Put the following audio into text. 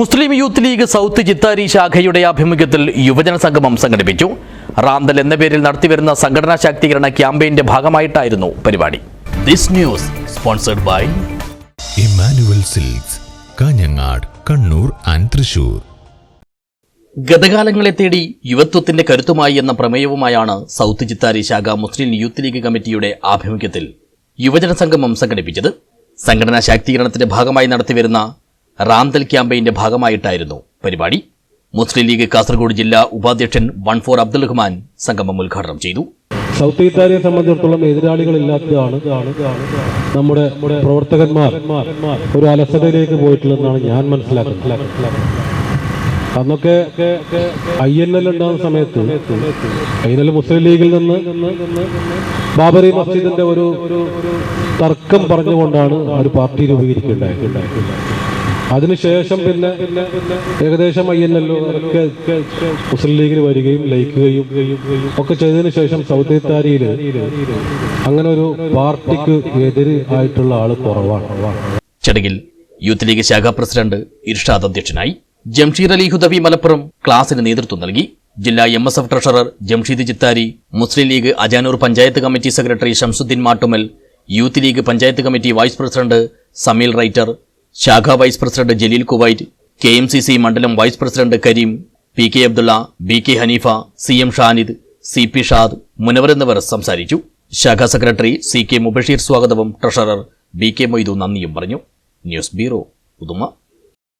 Muslim youth league south Chithari ശാഖയുടെ ആഭിമുഖ്യത്തിൽ യുവജന സംഗമം സംഘടിപ്പിച്ചു. റാന്തൽ എന്ന പേരിൽ നടത്തിവരുന്ന സംഘടനാ ശാക്തീകരണ ക്യാമ്പയിന്റെ ഭാഗമായിട്ടായിരുന്നു പരിപാടി. This news sponsored by Emmanuel Silks Kanhangad Kannur and Thrissur. ഗതകാലങ്ങളെ തേടി യുവത്വത്തിന്റെ കരുത്തുമായി എന്ന പ്രമേയവുമായാണ് സൗത്ത് ചിത്താരി ശാഖ മുസ്ലിം യൂത്ത് ലീഗ് കമ്മിറ്റിയുടെ ആഭിമുഖ്യത്തിൽ യുവജന സംഗമം സംഘടിപ്പിച്ചത്. സംഘടനാ ശാക്തീകരണത്തിന്റെ ഭാഗമായി നടത്തിവരുന്ന റാന്തൽ ക്യാമ്പയിന്റെ ഭാഗമായിട്ടായിരുന്നു പരിപാടി. മുസ്ലിം ലീഗ് കാസർഗോഡ് ജില്ലാ ഉപാധ്യക്ഷൻ വൺ ഫോർ അബ്ദുൽ റഹ്മാൻ സംഗമം ഉദ്ഘാടനം ചെയ്തു. സൗത്ത് ഇറ്റാലിയെ സംബന്ധിച്ചിടത്തോളം എതിരാളികളില്ലാത്തതാണ് നമ്മുടെ പ്രവർത്തകന്മാർ ഒരു അലസതയിലേക്ക് പോയിട്ടുള്ളതെന്നാണ് ഞാൻ മനസ്സിലാക്കുന്നത്. അന്നൊക്കെ ഐ എൻ എൽ ഉണ്ടാകുന്ന സമയത്ത് ഐ എൻ എൽ മുസ്ലിം ലീഗിൽ നിന്ന് ബാബറി മസ്ജിദിന്റെ ഒരു തർക്കം പറഞ്ഞുകൊണ്ടാണ് ഒരു പാർട്ടി രൂപീകരിക്കുകയുണ്ടായത്. അതിനുശേഷം പിന്നെ ഏകദേശം ഐ മുസ്ലിം ലീഗിൽ വരികയും ലയിക്കുകയും ഒക്കെ ചെയ്തതിന് ശേഷം സൗത്ത് ഇത്താരിയിൽ അങ്ങനെ ഒരു പാർട്ടിക്ക് എതിര് ആയിട്ടുള്ള കുറവാണ്. ചടങ്ങിൽ യൂത്ത് ലീഗ് ശാഖാ പ്രസിഡന്റ് ഇർഷാദ് അധ്യക്ഷനായി ജംഷീർ അലി ഹുദവി മലപ്പുറം ക്ലാസിന് നേതൃത്വം നൽകി. ജില്ലാ M S F treasurer Jamsheed Chithari Muslim League Ajanur panchayat committee secretary Shamsuddin Mattummal Youth League panchayat committee vice president Sameel writer ശാഖാ vice president Jaleel Kuwait K M C C മണ്ഡലം vice president Kareem P K Abdulla B K Hanifa C M Shanid C P Shad Munavar എന്നിവർ സംസാരിച്ചു. ശാഖാ secretary C K Mubasheer സ്വാഗതവും treasurer B K Moidu നന്ദിയും പറഞ്ഞു. News bureau Uduma.